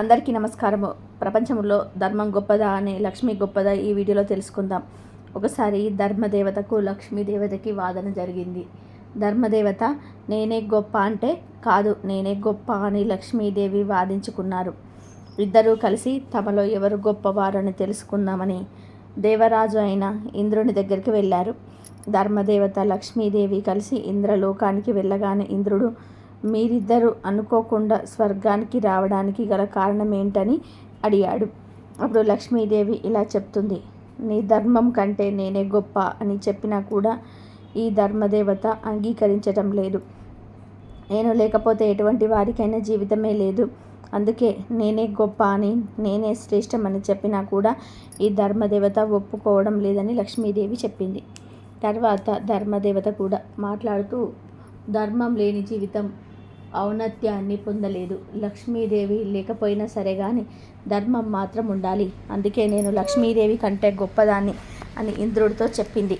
అందరికీ నమస్కారము. ప్రపంచంలో ధర్మం గొప్పదా అనే లక్ష్మి గొప్పదా ఈ వీడియోలో తెలుసుకుందాం. ఒకసారి ధర్మదేవతకు లక్ష్మీదేవతకి వాదన జరిగింది. ధర్మదేవత నేనే గొప్ప అంటే కాదు నేనే గొప్ప అని లక్ష్మీదేవి వాదించుకున్నారు. ఇద్దరూ కలిసి తమలో ఎవరు గొప్పవారని తెలుసుకుందామని దేవరాజు అయిన ఇంద్రుని దగ్గరికి వెళ్ళారు. ధర్మదేవత లక్ష్మీదేవి కలిసి ఇంద్రలోకానికి వెళ్ళగానే ఇంద్రుడు మీరిద్దరూ అనుకోకుండా స్వర్గానికి రావడానికి గల కారణం ఏంటని అడిగాడు. అప్పుడు లక్ష్మీదేవి ఇలా చెప్తుంది నీ ధర్మం కంటే నేనే గొప్ప అని చెప్పినా కూడా ఈ ధర్మదేవత అంగీకరించటం లేదు. నేను లేకపోతే ఎటువంటి వారికైనా జీవితమే లేదు. అందుకే నేనే గొప్ప అని నేనే శ్రేష్టమని చెప్పినా కూడా ఈ ధర్మదేవత ఒప్పుకోవడం లేదని లక్ష్మీదేవి చెప్పింది. తర్వాత ధర్మదేవత కూడా మాట్లాడుతూ ధర్మం లేని జీవితం ఔన్నత్యాన్ని పొందలేదు. లక్ష్మీదేవి లేకపోయినా సరే కానీ ధర్మం మాత్రం ఉండాలి. అందుకే నేను లక్ష్మీదేవి కంటే గొప్పదాన్ని అని ఇంద్రుడితో చెప్పింది.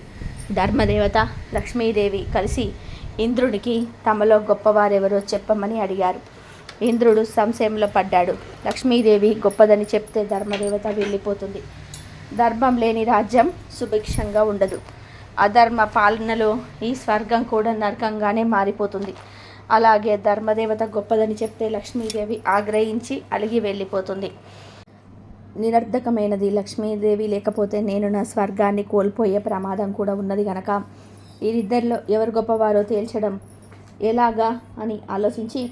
ధర్మదేవత లక్ష్మీదేవి కలిసి ఇంద్రుడికి తమలో గొప్పవారెవరో చెప్పమని అడిగారు. ఇంద్రుడు సంశయంలో పడ్డాడు. లక్ష్మీదేవి గొప్పదని చెప్తే ధర్మదేవత వెళ్ళిపోతుంది. ధర్మం లేని రాజ్యం సుభిక్షంగా ఉండదు. అధర్మ పాలనలో ఈ స్వర్గం కూడా నరకంగానే మారిపోతుంది. అలాగే ధర్మదేవత గొప్పదని చెప్తే లక్ష్మీదేవి ఆగ్రహించి అలిగి వెళ్ళిపోతుంది. నిరర్ధకమైనది. లక్ష్మీదేవి లేకపోతే నేను నా స్వర్గాన్ని కోల్పోయే ప్రమాదం కూడా ఉన్నది గనక. వీరిద్దరిలో ఎవరు గొప్పవారో తేల్చడం ఎలాగా అని ఆలోచించి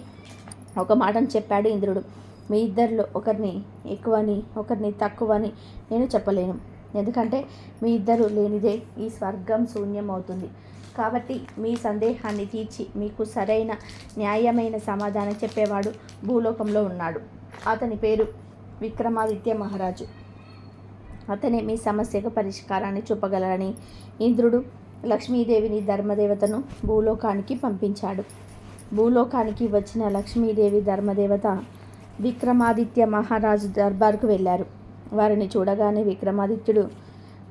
ఒక మాటను చెప్పాడు ఇంద్రుడు. మీ ఇద్దరిలో ఒకరిని ఎక్కువని ఒకరిని తక్కువని నేను చెప్పలేను. ఎందుకంటే మీ ఇద్దరు లేనిదే ఈ స్వర్గం శూన్యం అవుతుంది కాబట్టి మీ సందేహాన్ని తీర్చి మీకు సరైన న్యాయమైన సమాధానం చెప్పేవాడు భూలోకంలో ఉన్నాడు. అతని పేరు విక్రమాదిత్య మహారాజు. అతనే మీ సమస్యకు పరిష్కారాన్ని చూపగలరని ఇంద్రుడు లక్ష్మీదేవిని ధర్మదేవతను భూలోకానికి పంపించాడు. భూలోకానికి వచ్చిన లక్ష్మీదేవి ధర్మదేవత విక్రమాదిత్య మహారాజు దర్బార్కు వెళ్ళారు. వారిని చూడగానే విక్రమాదిత్యుడు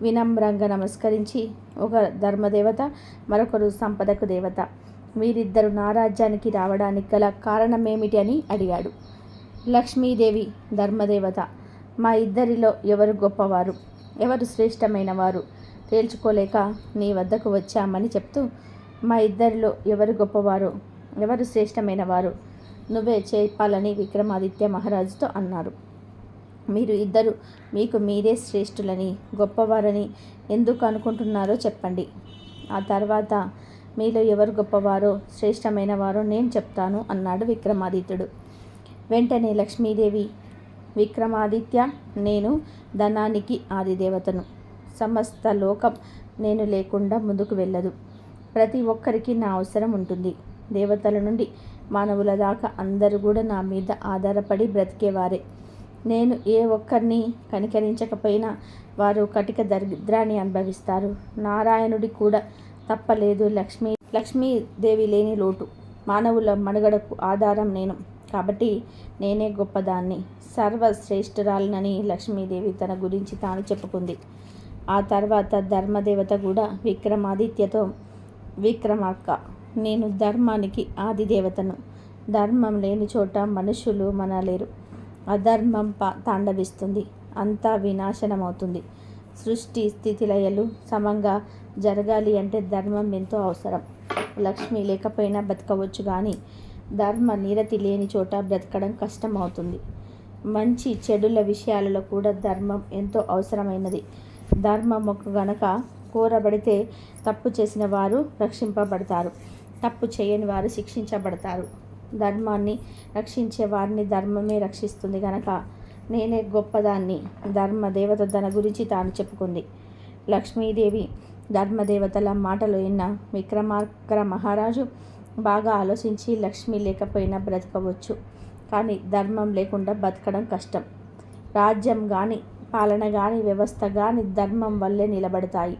వినమ్రంగా నమస్కరించి ఒక ధర్మదేవత మరొకరు సంపదకు దేవత. వీరిద్దరు నా రాజ్యానికి రావడానికి గల కారణమేమిటి అని అడిగాడు. లక్ష్మీదేవి ధర్మదేవత మా ఇద్దరిలో ఎవరు గొప్పవారు? ఎవరు శ్రేష్టమైన వారు తేల్చుకోలేక నీ వద్దకు వచ్చామని చెప్తూ మా ఇద్దరిలో ఎవరు గొప్పవారు? ఎవరు శ్రేష్టమైన వారు నువ్వే చెప్పాలని విక్రమాదిత్య మహారాజుతో అన్నారు. మీరు ఇద్దరు మీకు మీరే శ్రేష్ఠులని గొప్పవారని ఎందుకు అనుకుంటున్నారో చెప్పండి. ఆ తర్వాత మీలో ఎవరు గొప్పవారో శ్రేష్టమైన వారో నేను చెప్తాను అన్నాడు విక్రమాదిత్యుడు. వెంటనే లక్ష్మీదేవి విక్రమాదిత్య నేను ధనానికి ఆదిదేవతను. సమస్త లోకం నేను లేకుండా ముందుకు వెళ్ళదు. ప్రతి ఒక్కరికి నా అవసరం ఉంటుంది. దేవతల నుండి మానవుల దాకా అందరూ కూడా నా మీద ఆధారపడి బ్రతికేవారే. నేను ఏ ఒక్కరిని కనికరించకపోయినా వారు కటిక దరిద్రాన్ని అనుభవిస్తారు. నారాయణుడి కూడా తప్పలేదు. లక్ష్మీ లక్ష్మీదేవి లేని లోటు. మానవుల మనుగడకు ఆధారం నేను. కాబట్టి నేనే గొప్పదాన్ని. సర్వశ్రేష్ఠురాలనని లక్ష్మీదేవి తన గురించి తాను చెప్పుకుంది. ఆ తర్వాత ధర్మదేవత కూడా విక్రమాదిత్యతో విక్రమార్క. నేను ధర్మానికి ఆదిదేవతను. ధర్మం లేని చోట మనుషులు మనలేరు. అధర్మం తాండవిస్తుంది. అంతా వినాశనమవుతుంది. సృష్టి స్థితిలయలు సమంగా జరగాలి అంటే ధర్మం ఎంతో అవసరం. లక్ష్మి లేకపోయినా బ్రతకవచ్చు కానీ ధర్మ నిరతి లేని చోట బ్రతకడం కష్టం అవుతుంది మంచి చెడుల విషయాలలో కూడా ధర్మం ఎంతో అవసరమైనది. ధర్మం ఒక గనక కోరబడితే తప్పు చేసిన వారు రక్షింపబడతారు. తప్పు చేయని వారు శిక్షించబడతారు. ధర్మాన్ని రక్షించే వారిని ధర్మమే రక్షిస్తుంది గనక నేనే గొప్పదాన్ని. ధర్మదేవత తన గురించి తాను చెప్పుకుంది. లక్ష్మీదేవి ధర్మదేవతల మాటలు విన్న విక్రమార్కర మహారాజు బాగా ఆలోచించి లక్ష్మి లేకపోయినా బ్రతకవచ్చు. కానీ ధర్మం లేకుండా బతకడం కష్టం. రాజ్యం కానీ పాలన కానీ వ్యవస్థ కానీ ధర్మం వల్లే నిలబడతాయి.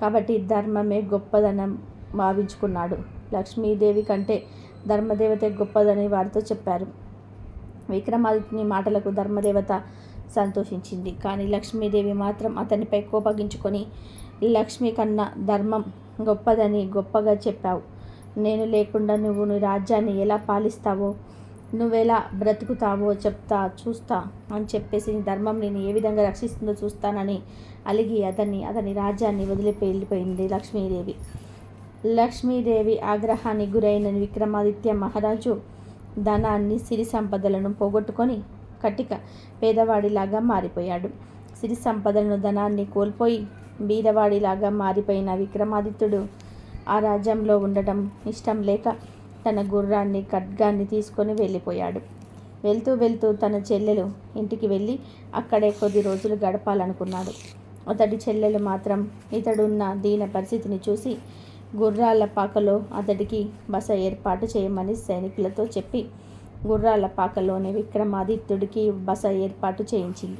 కాబట్టి ధర్మమే గొప్పదనం భావించుకున్నాడు లక్ష్మీదేవి కంటే ధర్మదేవత గొప్పదని వారితో చెప్పారు. విక్రమాదిత్యుని మాటలకు ధర్మదేవత సంతోషించింది. కానీ లక్ష్మీదేవి మాత్రం అతనిపై కోపగించుకొని లక్ష్మి కన్నా ధర్మం గొప్పదని గొప్పగా చెప్పావు. నేను లేకుండా నువ్వు నీ రాజ్యాన్ని ఎలా పాలిస్తావో నువ్వెలా బ్రతుకుతావో చెప్తా చూస్తా అని చెప్పేసి నీ ధర్మం నేను ఏ విధంగా రక్షిస్తుందో చూస్తానని అలిగి అతన్ని అతని రాజ్యాన్ని వదిలిపోయి వెళ్ళిపోయింది లక్ష్మీదేవి. లక్ష్మీదేవి ఆగ్రహానికి గురైన విక్రమాదిత్య మహారాజు ధనాన్ని సిరి సంపదలను పోగొట్టుకొని కటిక పేదవాడిలాగా మారిపోయాడు. సిరి సంపదలను ధనాన్ని కోల్పోయి బీదవాడిలాగా మారిపోయిన విక్రమాదిత్యుడు ఆ రాజ్యంలో ఉండటం ఇష్టం లేక తన గుర్రాన్ని ఖడ్గాన్ని తీసుకొని వెళ్ళిపోయాడు. వెళ్తూ వెళ్తూ తన చెల్లెలు ఇంటికి వెళ్ళి అక్కడే కొద్ది రోజులు గడపాలనుకున్నాడు. అతడి చెల్లెలు మాత్రం ఇతడున్న దీన పరిస్థితిని చూసి గుర్రాల పాకలో అతడికి బస ఏర్పాటు చేయమని సైనికులతో చెప్పి గుర్రాల పాకలోనే విక్రమాదిత్యుడికి బస ఏర్పాటు చేయించింది.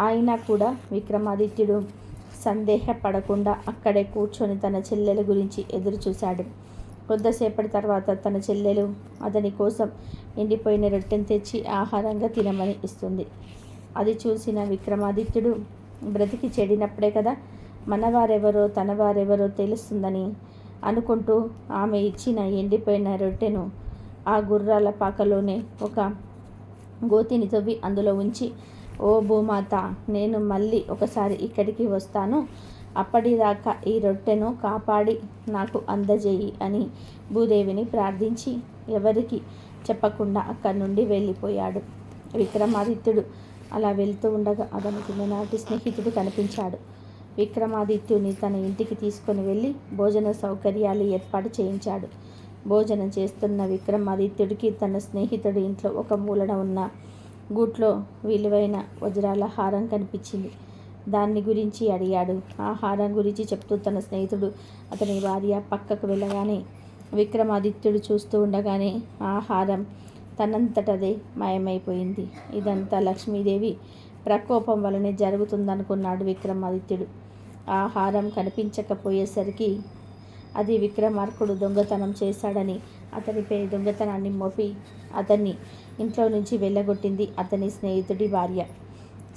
అయినా కూడా విక్రమాదిత్యుడు సందేహపడకుండా అక్కడే కూర్చొని తన చెల్లెల గురించి ఎదురు చూశాడు కొద్దిసేపటి తర్వాత తన చెల్లెలు అతని కోసం ఎండిపోయిన రొట్టెను తెచ్చి ఆహారంగా తినమని ఇస్తుంది. అది చూసిన విక్రమాదిత్యుడు బ్రతికి చెడినప్పుడే కదా మనవారెవరో తనవారెవరో తెలుస్తుందని అనుకుంటూ ఆమె ఇచ్చిన ఎండిపోయిన రొట్టెను ఆ గుర్రాల పాకలోనే ఒక గోతిని తవ్వి అందులో ఉంచి ఓ భూమాత నేను మళ్ళీ ఒకసారి ఇక్కడికి వస్తాను. అప్పటిదాకా ఈ రొట్టెను కాపాడి నాకు అందజేయి అని భూదేవిని ప్రార్థించి ఎవరికి చెప్పకుండా అక్కడి నుండి వెళ్ళిపోయాడు. విక్రమాదిత్యుడు అలా వెళ్తూ ఉండగా అతనికి చిన్ననాటి స్నేహితుడు కనిపించాడు. విక్రమాదిత్యుని తన ఇంటికి తీసుకొని వెళ్ళి భోజన సౌకర్యాలు ఏర్పాటు చేయించాడు. భోజనం చేస్తున్న విక్రమాదిత్యుడికి తన స్నేహితుడి ఇంట్లో ఒక మూలన ఉన్న గూట్లో విలువైన వజ్రాల హారం కనిపించింది. దాన్ని గురించి అడిగాడు. ఆ హారం గురించి చెప్తూ తన స్నేహితుడు అతని భార్య పక్కకు వెళ్ళగానే విక్రమాదిత్యుడు చూస్తూ ఉండగానే ఆ హారం తనంతటదే మాయమైపోయింది. ఇదంతా లక్ష్మీదేవి ప్రకోపం వలనే జరుగుతుందనుకున్నాడు విక్రమాదిత్యుడు. ఆహారం కనిపించకపోయేసరికి అది విక్రమార్కుడు దొంగతనం చేశాడని అతనిపై దొంగతనాన్ని మోపి అతన్ని ఇంట్లో నుంచి వెళ్ళగొట్టింది అతని స్నేహితుడి భార్య.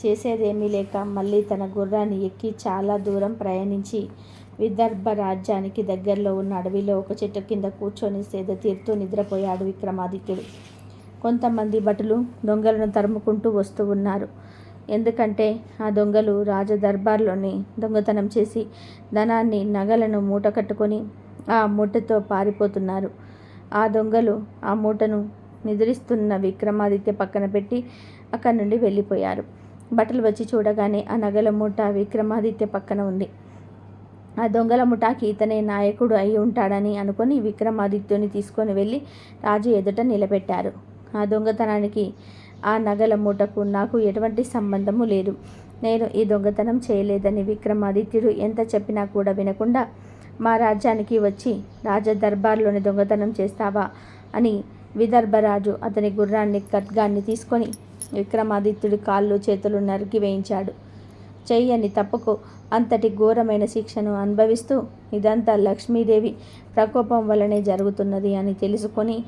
చేసేదేమీ లేక మళ్ళీ తన గుర్రాన్ని ఎక్కి చాలా దూరం ప్రయాణించి విదర్భ రాజ్యానికి దగ్గరలో ఉన్న అడవిలో ఒక చెట్టు కింద కూర్చొని సేద తీరుతూ నిద్రపోయాడు విక్రమాదిత్యుడు. కొంతమంది భటులు దొంగలను తరుముకుంటూ వస్తూ ఉన్నారు. ఎందుకంటే ఆ దొంగలు రాజదర్బార్లోని దొంగతనం చేసి ధనాన్ని నగలను మూట కట్టుకొని ఆ మూటతో పారిపోతున్నారు. ఆ దొంగలు ఆ మూటను నిద్రిస్తున్న విక్రమాదిత్య పక్కన పెట్టి అక్కడి నుండి వెళ్ళిపోయారు. బట్టలు వచ్చి చూడగానే ఆ నగల మూట విక్రమాదిత్య పక్కన ఉంది. ఆ దొంగల ముఠాకి ఇతనే నాయకుడు అయి ఉంటాడని అనుకుని విక్రమాదిత్యుని తీసుకొని వెళ్ళి రాజు ఎదుట నిలబెట్టారు. ఆ దొంగతనానికి ఆ నగల మూటకు నాకు ఎటువంటి సంబంధము లేదు. నేను ఈ దొంగతనం చేయలేదని విక్రమాదిత్యుడు ఎంత చెప్పినా కూడా వినకుండా మా రాజ్యానికి వచ్చి రాజ దర్బార్లోని దొంగతనం చేస్తావా? అని విదర్భరాజు అతని గుర్రాన్ని ఖడ్గాన్ని తీసుకొని విక్రమాదిత్యుడి కాళ్ళు చేతులు నరికి వేయించాడు. చెయ్యని తప్పుకు అంతటి ఘోరమైన శిక్షను అనుభవిస్తూ ఇదంతా లక్ష్మీదేవి ప్రకోపం వల్లనే జరుగుతున్నది అని తెలుసుకొని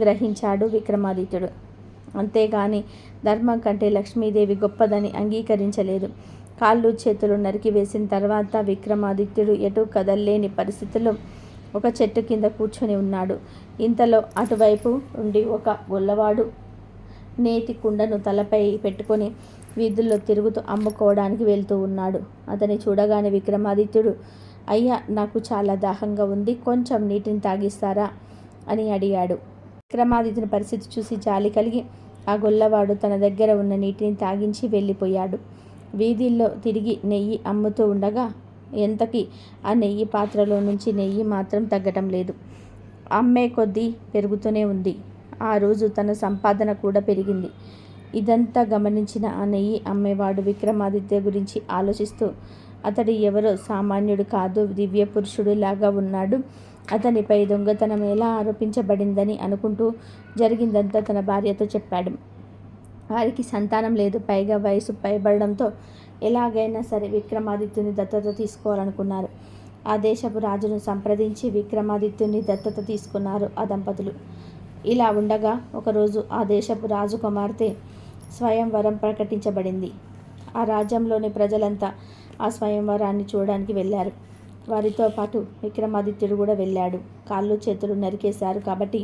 గ్రహించాడు విక్రమాదిత్యుడు. అంతేగాని ధర్మం కంటే లక్ష్మీదేవి గొప్పదని అంగీకరించలేదు. కాళ్ళు చేతులు నరికివేసిన తర్వాత విక్రమాదిత్యుడు ఎటు కదల్లేని పరిస్థితిలో ఒక చెట్టు కింద కూర్చొని ఉన్నాడు. ఇంతలో అటువైపు ఉండి ఒక గొల్లవాడు నేతి కుండను తలపై పెట్టుకొని వీధుల్లో తిరుగుతూ అమ్ముకోవడానికి వెళ్తూ ఉన్నాడు. అతని చూడగానే విక్రమాదిత్యుడు అయ్యా నాకు చాలా దాహంగా ఉంది కొంచెం నీటిని తాగిస్తారా? అని అడిగాడు. విక్రమాదిత్యుని పరిస్థితి చూసి జాలి కలిగి ఆ గొల్లవాడు తన దగ్గర ఉన్న నీటిని తాగించి వెళ్ళిపోయాడు. వీధిల్లో తిరిగి నెయ్యి అమ్ముతూ ఉండగా ఎంతకి ఆ నెయ్యి పాత్రలో నుంచి నెయ్యి మాత్రం తగ్గటం లేదు. అమ్మే కొద్దీ పెరుగుతూనే ఉంది. ఆ రోజు తన సంపాదన కూడా పెరిగింది. ఇదంతా గమనించిన ఆ నెయ్యి అమ్మేవాడు విక్రమాదిత్య గురించి ఆలోచిస్తూ అతడు ఎవరో సామాన్యుడు కాదు దివ్య పురుషుడు లాగా ఉన్నాడు. అతనిపై దొంగతనం ఎలా ఆరోపించబడిందని అనుకుంటూ జరిగిందంతా తన భార్యతో చెప్పాడు. వారికి సంతానం లేదు. పైగా వయసు పైబడడంతో ఎలాగైనా సరే విక్రమాదిత్యుని దత్తత తీసుకోవాలనుకున్నారు. ఆ దేశపు రాజును సంప్రదించి విక్రమాదిత్యుని దత్తత తీసుకున్నారు ఆ దంపతులు. ఇలా ఉండగా ఒకరోజు ఆ దేశపు రాజు కుమార్తె స్వయంవరం ప్రకటించబడింది. ఆ రాజ్యంలోని ప్రజలంతా ఆ స్వయంవరాన్ని చూడడానికి వెళ్ళారు. వారితో పాటు విక్రమాదిత్యుడు కూడా వెళ్ళాడు. కాళ్ళు చేతులు నరికేశారు కాబట్టి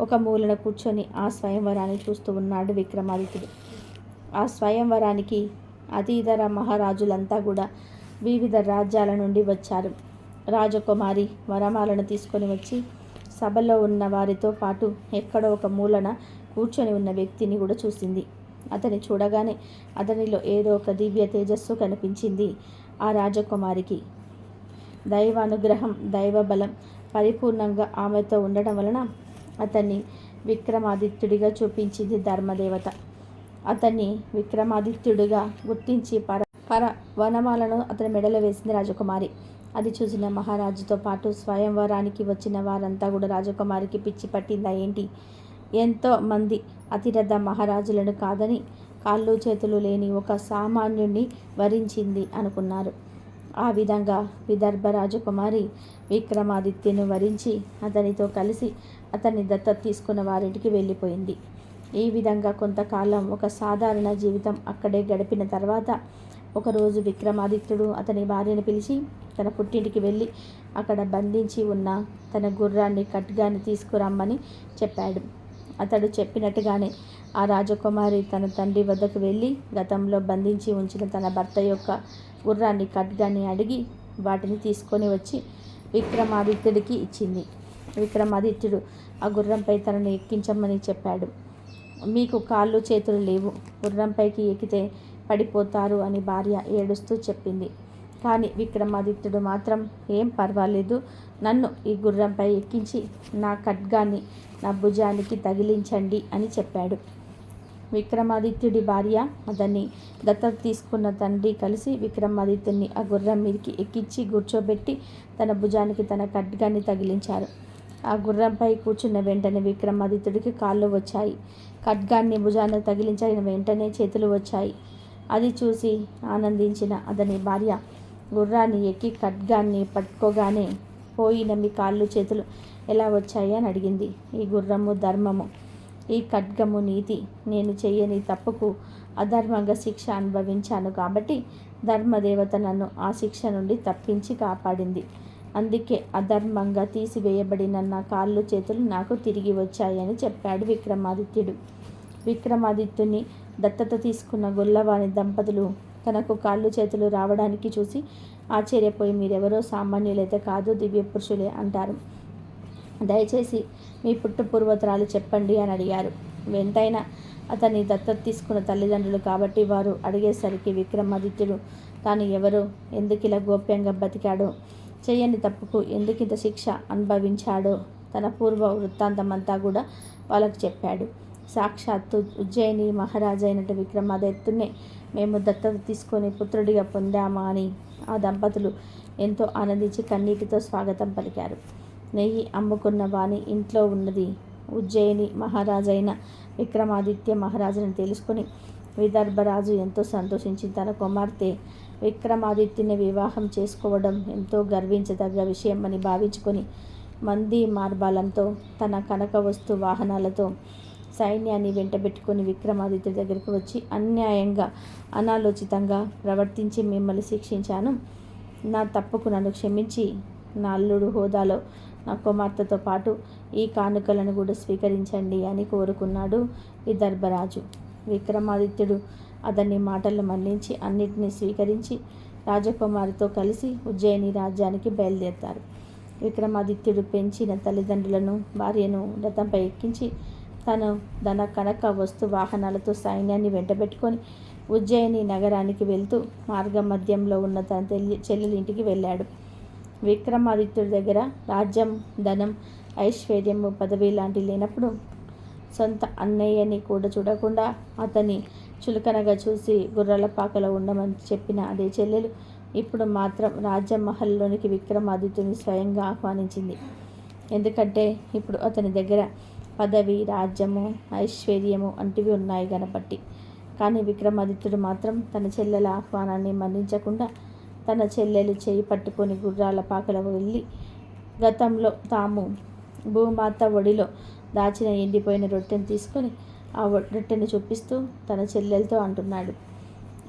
ఒక మూలన కూర్చొని ఆ స్వయంవరాన్ని చూస్తూ ఉన్నాడు విక్రమాదిత్యుడు. ఆ స్వయంవరానికి అతీతర మహారాజులంతా కూడా వివిధ రాజ్యాల నుండి వచ్చారు. రాజకుమారి వరమాలను తీసుకొని వచ్చి సభలో ఉన్న వారితో పాటు ఎక్కడో ఒక మూలన కూర్చొని ఉన్న వ్యక్తిని కూడా చూసింది. అతని చూడగానే అతనిలో ఏదో ఒక దివ్య తేజస్సు కనిపించింది ఆ రాజకుమారికి. దైవానుగ్రహం దైవబలం పరిపూర్ణంగా ఆమెతో ఉండడం వలన అతన్ని విక్రమాదిత్యుడిగా చూపించింది ధర్మదేవత. అతన్ని విక్రమాదిత్యుడిగా గుర్తించి పర పర వనమాలను అతని మెడలో వేసింది రాజకుమారి. అది చూసిన మహారాజుతో పాటు స్వయంవరానికి వచ్చిన వారంతా కూడా రాజకుమారికి పిచ్చి పట్టిందా ఏంటి? ఎంతో మంది అతిరథ మహారాజులను కాదని కాళ్ళు చేతులు లేని ఒక సామాన్యుణ్ణి వరించింది అనుకున్నారు. ఆ విధంగా విదర్భ రాజకుమారి విక్రమాదిత్యను వరించి అతనితో కలిసి అతన్ని దత్తత తీసుకున్న వారింటికి వెళ్ళిపోయింది. ఈ విధంగా కొంతకాలం ఒక సాధారణ జీవితం అక్కడే గడిపిన తర్వాత ఒకరోజు విక్రమాదిత్యుడు అతని భార్యను పిలిచి తన పుట్టింటికి వెళ్ళి అక్కడ బంధించి ఉన్న తన గుర్రాన్ని కట్గాని తీసుకురమ్మని చెప్పాడు. అతడు చెప్పినట్టుగానే ఆ రాజకుమారి తన తండ్రి వద్దకు వెళ్ళి గతంలో బంధించి ఉంచిన తన భర్త యొక్క గుర్రాన్ని ఖడ్గాన్ని అడిగి వాటిని తీసుకొని వచ్చి విక్రమాదిత్యుడికి ఇచ్చింది. విక్రమాదిత్యుడు ఆ గుర్రంపై తనను ఎక్కించమని చెప్పాడు. మీకు కాళ్ళు చేతులు లేవు. గుర్రంపైకి ఎక్కితే పడిపోతారు అని భార్య ఏడుస్తూ చెప్పింది. కానీ విక్రమాదిత్యుడు మాత్రం ఏం పర్వాలేదు. నన్ను ఈ గుర్రంపై ఎక్కించి నా ఖడ్గాన్ని నా భుజానికి తగిలించండి అని చెప్పాడు. విక్రమాదిత్యుడి భార్య అతన్ని దత్తత తీసుకున్న తండ్రి కలిసి విక్రమాదిత్యుని ఆ గుర్రం మీదకి ఎక్కించి కూర్చోబెట్టి తన భుజానికి తన ఖడ్గాన్ని తగిలించారు. ఆ గుర్రంపై కూర్చున్న వెంటనే విక్రమాదిత్యుడికి కాళ్ళు వచ్చాయి. ఖడ్గాన్ని భుజాన్ని తగిలించిన వెంటనే చేతులు వచ్చాయి. అది చూసి ఆనందించిన అతని భార్య గుర్రాన్ని ఎక్కి ఖడ్గాన్ని పట్టుకోగానే పోయిన మీ కాళ్ళు చేతులు ఎలా వచ్చాయి? అని అడిగింది. ఈ గుర్రము ధర్మము. ఈ ఖడ్గము నీతి. నేను చెయ్యని తప్పుకు అధర్మంగా శిక్ష అనుభవించాను కాబట్టి ధర్మదేవత నన్ను ఆ శిక్ష నుండి తప్పించి కాపాడింది. అందుకే అధర్మంగా తీసివేయబడిన నా కాళ్ళు చేతులు నాకు తిరిగి వచ్చాయని చెప్పాడు విక్రమాదిత్యుడు. విక్రమాదిత్యుని దత్తత తీసుకున్న గొల్లవాణి దంపతులు తనకు కాళ్ళు చేతులు రావడానికి చూసి ఆశ్చర్యపోయి మీరెవరో సామాన్యులైతే కాదు దివ్య పురుషులే అంటారు. దయచేసి మీ పుట్టు పూర్వతరాలు చెప్పండి అని అడిగారు. వెంటైనా అతన్ని దత్తత తీసుకున్న తల్లిదండ్రులు కాబట్టి వారు అడిగేసరికి విక్రమాదిత్యుడు తాను ఎవరు? ఎందుకు ఇలా గోప్యంగా బతికాడో? చేయని తప్పుకు ఎందుకు ఇంత శిక్ష అనుభవించాడో తన పూర్వ వృత్తాంతమంతా కూడా వాళ్ళకు చెప్పాడు. సాక్షాత్తు ఉజ్జయిని మహారాజైనటు విక్రమాదిత్యునే మేము దత్తత తీసుకొని పుత్రుడిగా పొందామా అని ఆ దంపతులు ఎంతో ఆనందించి కన్నీటితో స్వాగతం పలికారు. నెయ్యి అమ్ముకున్న వాణి ఇంట్లో ఉన్నది. ఉజ్జయిని మహారాజైన విక్రమాదిత్య మహారాజుని తెలుసుకొని విదర్భరాజు ఎంతో సంతోషించి తన కుమార్తె విక్రమాదిత్యని వివాహం చేసుకోవడం ఎంతో గర్వించదగ్గ విషయం అని భావించుకొని మంది మార్బాలంతో తన కనక వస్తు వాహనాలతో సైన్యాన్ని వెంటబెట్టుకుని విక్రమాదిత్య దగ్గరకు వచ్చి అన్యాయంగా అనాలోచితంగా ప్రవర్తించి మిమ్మల్ని శిక్షించాను. నా తప్పుకు నన్ను క్షమించి నా అల్లుడు హోదాలో నా కుమార్తెతో పాటు ఈ కానుకలను కూడా స్వీకరించండి అని కోరుకున్నాడు విదర్భరాజు విక్రమాదిత్యుడు అతన్ని మాటలు మన్నించి అన్నిటినీ స్వీకరించి రాజకుమారితో కలిసి ఉజ్జయిని రాజ్యానికి బయలుదేరుతారు. విక్రమాదిత్యుడు పెంచిన తల్లిదండ్రులను భార్యను రథంపై ఎక్కించి తను తన కనక వస్తు వాహనాలతో సైన్యాన్ని వెంటబెట్టుకొని ఉజ్జయిని నగరానికి వెళ్తూ మార్గ మధ్యంలో ఉన్న తన తెల్లి చెల్లెలింటికి వెళ్ళాడు. విక్రమాదిత్యుడి దగ్గర రాజ్యం ధనం ఐశ్వర్యము పదవి లాంటివి లేనప్పుడు సొంత అన్నయ్యని కూడా చూడకుండా అతని చులకనగా చూసి గుర్రాల పాకలో ఉండమని చెప్పిన అదే చెల్లెలు ఇప్పుడు మాత్రం రాజ్యమహల్లోనికి విక్రమాదిత్యుని స్వయంగా ఆహ్వానించింది. ఎందుకంటే ఇప్పుడు అతని దగ్గర పదవి రాజ్యము ఐశ్వర్యము వంటివి ఉన్నాయి కనబట్టి కానీ విక్రమాదిత్యుడు మాత్రం తన చెల్లెల ఆహ్వానాన్ని మన్నించకుండా తన చెల్లెలు చేయి పట్టుకొని గుర్రాల పాకలకు వెళ్ళి గతంలో తాము భూమాత ఒడిలో దాచిన ఎండిపోయిన రొట్టెను తీసుకొని ఆ రొట్టెని చూపిస్తూ తన చెల్లెలతో అంటున్నాడు.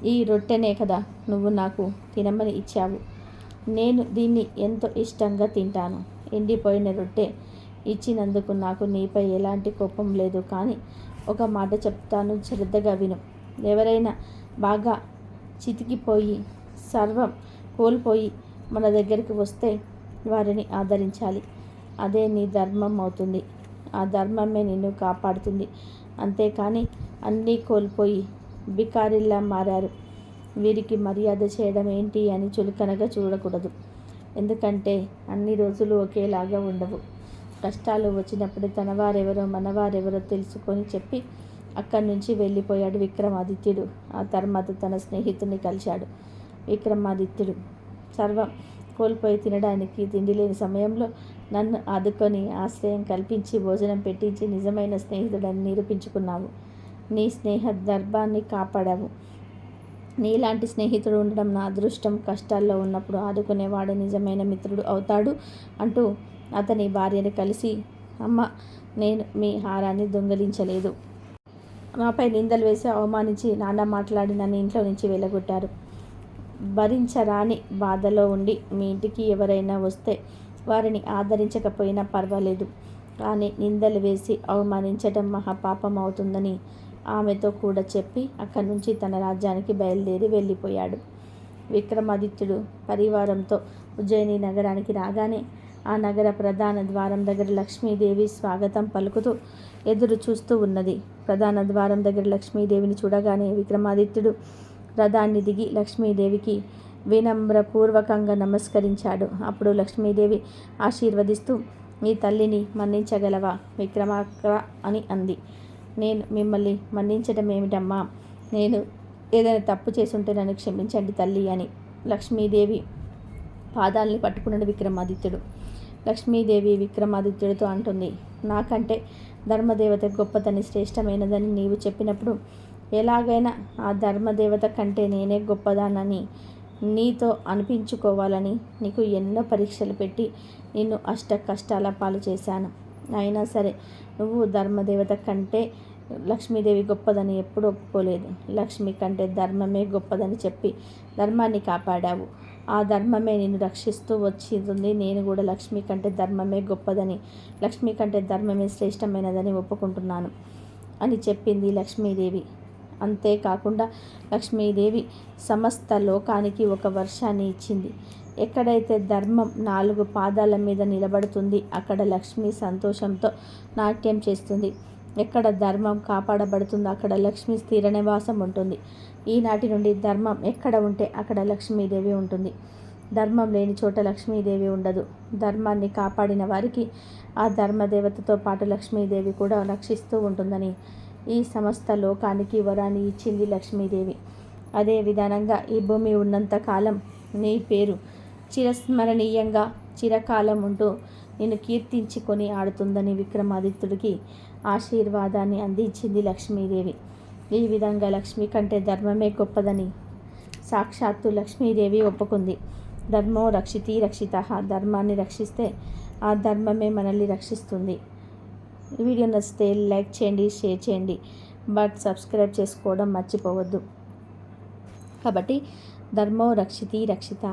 ఈ రొట్టెనే కదా నువ్వు నాకు తినమని ఇచ్చావు. నేను దీన్ని ఎంతో ఇష్టంగా తింటాను. ఎండిపోయిన రొట్టె ఇచ్చినందుకు నాకు నీపై ఎలాంటి కోపం లేదు కానీ ఒక మాట చెప్తాను శ్రద్ధగా విను. ఎవరైనా బాగా చితికిపోయి సర్వం కోల్పోయి మన దగ్గరికి వస్తే వారిని ఆదరించాలి. అదే నీ ధర్మం అవుతుంది. ఆ ధర్మమే నిన్ను కాపాడుతుంది. అంతేకాని అన్నీ కోల్పోయి బికారిల్లా మారారు. వీరికి మర్యాద చేయడం ఏంటి అని చులకనగా చూడకూడదు. ఎందుకంటే అన్ని రోజులు ఒకేలాగా ఉండవు. కష్టాలు వచ్చినప్పుడు తనవారెవరో మనవారెవరో తెలుసుకొని చెప్పి అక్కడి నుంచి వెళ్ళిపోయాడు విక్రమాదిత్యుడు. ఆ తర్వాత తన స్నేహితుడిని కలిశాడు. విక్రమాదిత్యుడు. సర్వం కోల్పోయి తినడానికి తిండి లేని సమయంలో నన్ను ఆదుకొని ఆశ్రయం కల్పించి భోజనం పెట్టించి నిజమైన స్నేహితుడని నిరూపించుకున్నావు. నీ స్నేహ దర్భాన్ని కాపాడావు. నీలాంటి స్నేహితుడు ఉండడం నా అదృష్టం. కష్టాల్లో ఉన్నప్పుడు ఆదుకునేవాడు నిజమైన మిత్రుడు అవుతాడు అంటూ అతని భార్యను కలిసి అమ్మ నేను మీ హారాన్ని దొంగలించలేదు. నాపై నిందలు వేసి అవమానించి నాన్న మాట్లాడి నన్ను ఇంట్లో నుంచి వెళ్ళగొట్టారు. భరించరాని బాధలో ఉండి మీ ఇంటికి ఎవరైనా వస్తే వారిని ఆదరించకపోయినా పర్వాలేదు. కానీ నిందలు వేసి అవమానించడం మహాపాపం అవుతుందని ఆమెతో కూడా చెప్పి అక్కడి నుంచి తన రాజ్యానికి బయలుదేరి వెళ్ళిపోయాడు. విక్రమాదిత్యుడు పరివారంతో ఉజ్జయిని నగరానికి రాగానే ఆ నగర ప్రధాన ద్వారం దగ్గర లక్ష్మీదేవి స్వాగతం పలుకుతూ ఎదురు చూస్తూ ఉన్నది. ప్రధాన ద్వారం దగ్గర లక్ష్మీదేవిని చూడగానే విక్రమాదిత్యుడు రథాన్ని దిగి లక్ష్మీదేవికి వినమ్రపూర్వకంగా నమస్కరించాడు. అప్పుడు లక్ష్మీదేవి ఆశీర్వదిస్తూ మీ తల్లిని మన్నించగలవా విక్రమాక అని అంది. నేను మిమ్మల్ని మన్నించడం ఏమిటమ్మా నేను ఏదైనా తప్పు చేసుంటే నన్ను క్షమించండి తల్లి అని లక్ష్మీదేవి పాదాలని పట్టుకున్నాడు విక్రమాదిత్యుడు. లక్ష్మీదేవి విక్రమాదిత్యుడితో అంటుంది నాకంటే ధర్మదేవత గొప్పదని శ్రేష్టమైనదని నీవు చెప్పినప్పుడు ఎలాగైనా ఆ ధర్మదేవత కంటే నేనే గొప్పదానని నీతో అనిపించుకోవాలని నీకు ఎన్నో పరీక్షలు పెట్టి నిన్ను అష్ట కష్టాల పాలు చేశాను. అయినా సరే నువ్వు ధర్మదేవత కంటే లక్ష్మీదేవి గొప్పదని ఎప్పుడు ఒప్పుకోలేదు. లక్ష్మి కంటే ధర్మమే గొప్పదని చెప్పి ధర్మాన్ని కాపాడావు. ఆ ధర్మమే నిన్ను రక్షిస్తూ వచ్చింది. నేను కూడా లక్ష్మి కంటే ధర్మమే గొప్పదని లక్ష్మి కంటే ధర్మమే శ్రేష్టమైనదని ఒప్పుకుంటున్నాను అని చెప్పింది లక్ష్మీదేవి. అంతేకాకుండా లక్ష్మీదేవి సమస్త లోకానికి ఒక వర్షాన్ని ఇచ్చింది. ఎక్కడైతే ధర్మం నాలుగు పాదాల మీద నిలబడుతుంది అక్కడ లక్ష్మి సంతోషంతో నాట్యం చేస్తుంది. ఎక్కడ ధర్మం కాపాడబడుతుందో అక్కడ లక్ష్మి స్థిర నివాసం ఉంటుంది. ఈనాటి నుండి ధర్మం ఎక్కడ ఉంటే అక్కడ లక్ష్మీదేవి ఉంటుంది. ధర్మం లేని చోట లక్ష్మీదేవి ఉండదు. ధర్మాన్ని కాపాడిన వారికి ఆ ధర్మదేవతతో పాటు లక్ష్మీదేవి కూడా రక్షిస్తూ ఉంటుందని ఈ సమస్త లోకానికి వరాన్ని ఇచ్చింది లక్ష్మీదేవి. అదే విధానంగా ఈ భూమి ఉన్నంత కాలం నీ పేరు చిరస్మరణీయంగా చిరకాలం ఉంటూ నేను కీర్తించుకొని ఆడుతుందని విక్రమాదిత్యుడికి ఆశీర్వాదాన్ని అందించింది లక్ష్మీదేవి. ఈ విధంగా లక్ష్మి కంటే ధర్మమే గొప్పదని సాక్షాత్తు లక్ష్మీదేవి ఒప్పుకుంది. ధర్మో రక్షితి రక్షిత ధర్మాన్ని రక్షిస్తే ఆ ధర్మమే మనల్ని రక్షిస్తుంది. వీడియో నచ్చితే లైక్ చేయండి షేర్ చేయండి. బట్ సబ్స్క్రైబ్ చేసుకోవడం మర్చిపోవద్దు. కాబట్టి ధర్మో రక్షితి రక్షిత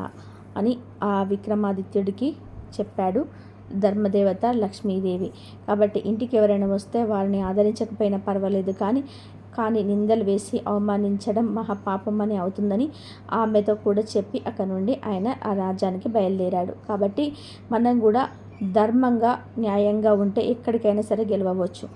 అని ఆ విక్రమాదిత్యుడికి చెప్పాడు ధర్మదేవత లక్ష్మీదేవి. కాబట్టి ఇంటికి ఎవరైనా వస్తే వారిని ఆదరించకపోయినా పర్వాలేదు కానీ కానీ నిందలు వేసి అవమానించడం మహాపాపం అని అవుతుందని ఆమెతో కూడా చెప్పి అక్కడ నుండి ఆయన ఆ రాజ్యానికి బయలుదేరాడు. కాబట్టి మనం కూడా ధర్మంగా న్యాయంగా ఉంటే ఎక్కడికైనా సరే గెలవవచ్చు.